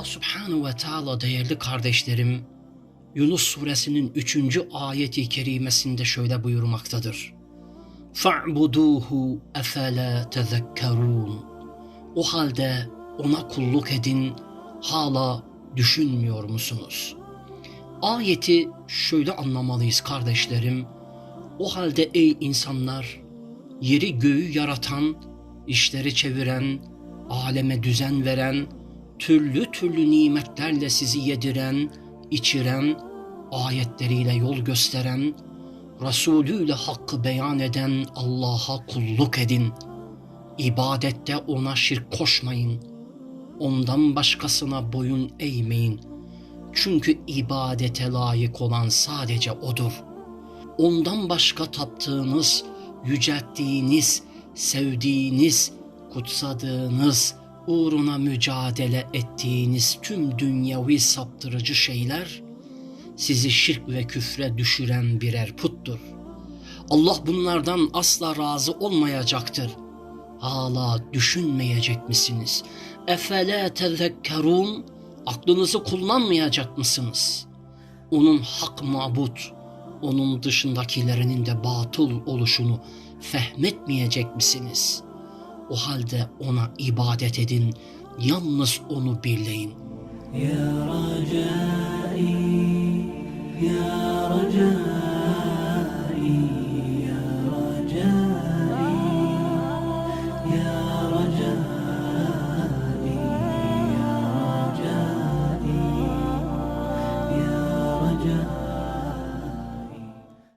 Allah Subhanahu ve Teala değerli kardeşlerim Yunus suresinin 3. ayeti kerimesinde şöyle buyurmaktadır. فَاعْبُدُوهُ اَفَلَا تَذَكَّرُونَ O halde ona kulluk edin, hala düşünmüyor musunuz? Ayeti şöyle anlamalıyız kardeşlerim. O halde ey insanlar, yeri göğü yaratan, işleri çeviren, aleme düzen veren, türlü türlü nimetlerle sizi yediren, içiren, ayetleriyle yol gösteren, Resulüyle hakkı beyan eden Allah'a kulluk edin. İbadette ona şirk koşmayın. Ondan başkasına boyun eğmeyin. Çünkü ibadete layık olan sadece O'dur. Ondan başka taptığınız, yücelttiğiniz, sevdiğiniz, kutsadığınız, uğruna mücadele ettiğiniz tüm dünyavi saptırıcı şeyler sizi şirk ve küfre düşüren birer puttur. Allah bunlardan asla razı olmayacaktır. Hala düşünmeyecek misiniz? Efele tezekkerun aklınızı kullanmayacak mısınız? Onun hak mabut, onun dışındakilerinin de batıl oluşunu fehmetmeyecek misiniz? O halde ona ibadet edin. Yalnız onu birleyin. Ya racai, ya racai, ya racai, ya racai. Yeah.